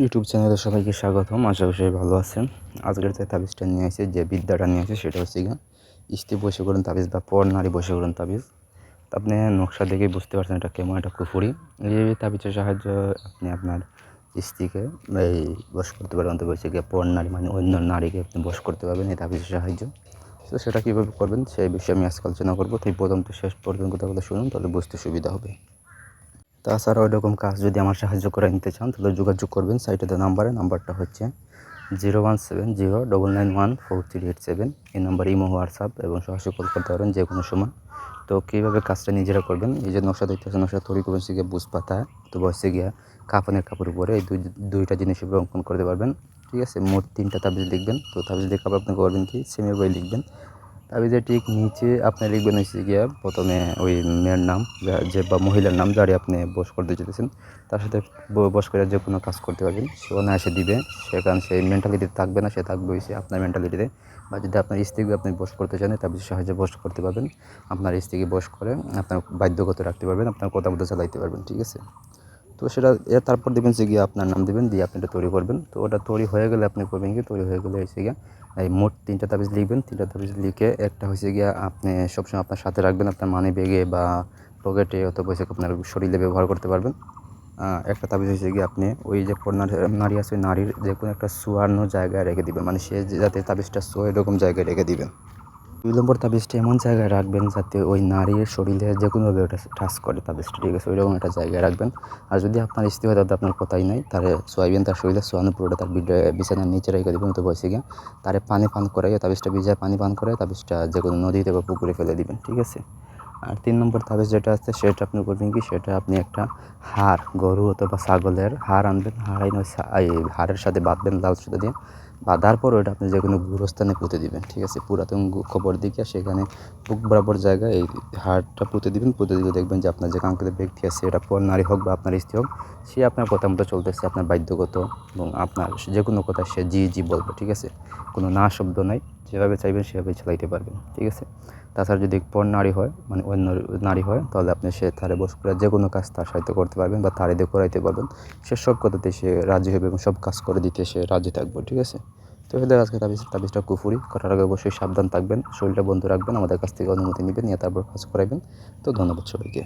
YouTube চ্যানেলে সবাইকে স্বাগতম। আশা করি ভালো আছেন। আজকের যে তাবিজটা নিয়ে আসে, যে বিদ্যাটা নিয়ে আসে, সেটা হচ্ছে গিয়ে বসে করুন তাবিজ বা পর নারী বসে করুন তাবিজ। আপনি নকশা দেখেই বুঝতে পারছেন এটা কেমন একটা কুফুরি। এই তাবিজের সাহায্যে আপনি আপনার স্ত্রীকে এই বস করতে পারবেন তো বসে গিয়ে পর নারী মানে অন্য নারীকে আপনি বস করতে পারবেন এই তাবিজের সাহায্য। তো সেটা কীভাবে করবেন, সেই বিষয়ে আমি আজকে আলোচনা করব। তাই প্রথম তো শেষ পর্যন্ত কথাগুলো শুনুন, তাহলে বুঝতে সুবিধা হবে। তাছাড়া ওই রকম কাজ যদি আমার সাহায্য করে নিতে চান, তাহলে যোগাযোগ করবেন। সাইটেতে নাম্বারে নাম্বারটা হচ্ছে zero one seven zero double nine one four three eight seven এই নাম্বার ইমো হোয়াটসঅ্যাপ এবং সরাসরি কল করতে পারেন যে কোনো সময়। তো কীভাবে কাজটা নিজেরা করবেন? এই যে নকশা দেখতেছেন নকশা তৈরি করবেন সে গিয়ে বুঝ পাতা তো বসে গিয়া কাফনের কাপড় উপরে এই দুই, দুইটা জিনিস উপরে অঙ্কন করতে পারবেন। ঠিক আছে? মোট তিনটা তাবিজ লিখবেন তো তাবিজ লিখে আপনি করবেন কি? সেমের বই লিখবেন। তাবিজের ঠিক নিচে আপনি লিখবেন হচ্ছে গিয়া, প্রথমে ওই মেয়ের নাম, যে বা মহিলার নাম যারে আপনি বস করতে চেয়েছেন তার সাথে বস করে যে কোনো কাজ করতে পারবেন। সে অনায়াসে দিবে সেখানে সেই মেন্টালিটিতে থাকবে না, সে থাকবে হচ্ছে আপনার মেন্টালিটিতে বা যদি আপনার স্ত্রীকে আপনি বস করতে চান তাবিজের সাহায্যে বস করতে পারবেন। আপনার স্ত্রীকে বস করে আপনার বাধ্যগত রাখতে পারবেন, আপনার কথা মতো চালাইতে পারবেন, ঠিক আছে? তো সেটা তারপর দেবেন যে গিয়ে আপনার নাম দেবেন, দিয়ে আপনি এটা তৈরি করবেন। তো ওটা তৈরি হয়ে গেলে আপনি করবেন কি, তৈরি হয়ে গেলে এসে গিয়ে, এই মোট তিনটা তাবিজ লিখবেন। তিনটা তাবিজ লিখে একটা হয়েছে গিয়ে আপনি সবসময় আপনার সাথে রাখবেন, আপনার মানি ব্যাগে বা পকেটে অথবা হচ্ছে আপনার শরীরে ব্যবহার করতে পারবেন। একটা তাবিজ হয়েছে গিয়ে আপনি ওই যে নারী আছে নারীর যে কোনো একটা শোয়ানো জায়গায় রেখে দিবেন। মানে সে যাতে তাবিজটা এরকম জায়গায় রেখে দিবেন। দুই নম্বর তাবিজটা এমন জায়গায় রাখবেন যাতে ওই নারীর শরীরে যে কোনোভাবে ওটা টাচ করে তাবিজটা ঠিক আছে, ওইরকম একটা জায়গায় রাখবেন। আর যদি আপনার স্ত্রী হয়, তাহলে আপনার কথাই নাই। তারে সোয়াবিন তার শরীরে, সোয়ানো পুরোটা তার বিছানার নিচে রেখে দেবেন তো বসে গিয়ে। তারে পানি পান করাইয়া, তাবিজটা ভিজায় পানি পান করে তাবিজটা যে কোনো নদীতে বা পুকুরে ফেলে দিবেন, ঠিক আছে? আর তিন নম্বর তাবিজ যেটা আছে, সেটা আপনি করবেন কি, সেটা আপনি একটা হাড়, গরু অথবা ছাগলের হাড় আনবেন। হাড় হাড়ের সাথে বাঁধবেন লাল সুতো দিয়ে। বাঁধার পর ওটা আপনি যে কোনো গুরুস্থানে পুঁতে দিবেন, ঠিক আছে? পুরাতন খবর দিকে সেখানে বুক বরাবর জায়গায় এই হাড়টা পুঁতে দিবেন। পুঁতে দিলে দেখবেন যে আপনার যে কাঙ্ক্ষিত ব্যক্তি আছে, এটা পর নারী হোক বা আপনার স্ত্রী হোক, সে আপনার কথা মতো চলতেছে, আপনার বাধ্যগত এবং আপনার যে কোনো কথা সে জি জি বলবে, ঠিক আছে? কোনো না শব্দ নাই, যেভাবে চাইবেন সেভাবে চালাইতে পারবেন, ঠিক আছে? তাছাড়া যদি পর নারী হয় মানে অন্য নারী হয়, তাহলে আপনি সে তারে বস করে যে কোনো কাজ তার সাহিত্য করতে পারবেন বা তারে দিয়ে করাইতে পারবেন। সে সব কথাতে সে রাজি হবে এবং সব কাজ করে দিতে সে রাজি থাকবে, ঠিক আছে? তো আজকে তাবিজ, তাবিজটা কুফুরি, করার আগে অবশ্যই সাবধান থাকবেন, শরীরটা বন্ধ রাখবেন, আমাদের কাছ থেকে অনুমতি নেবেন, নিয়ে তারপর কাজ করাবেন। তো ধন্যবাদ সবাইকে।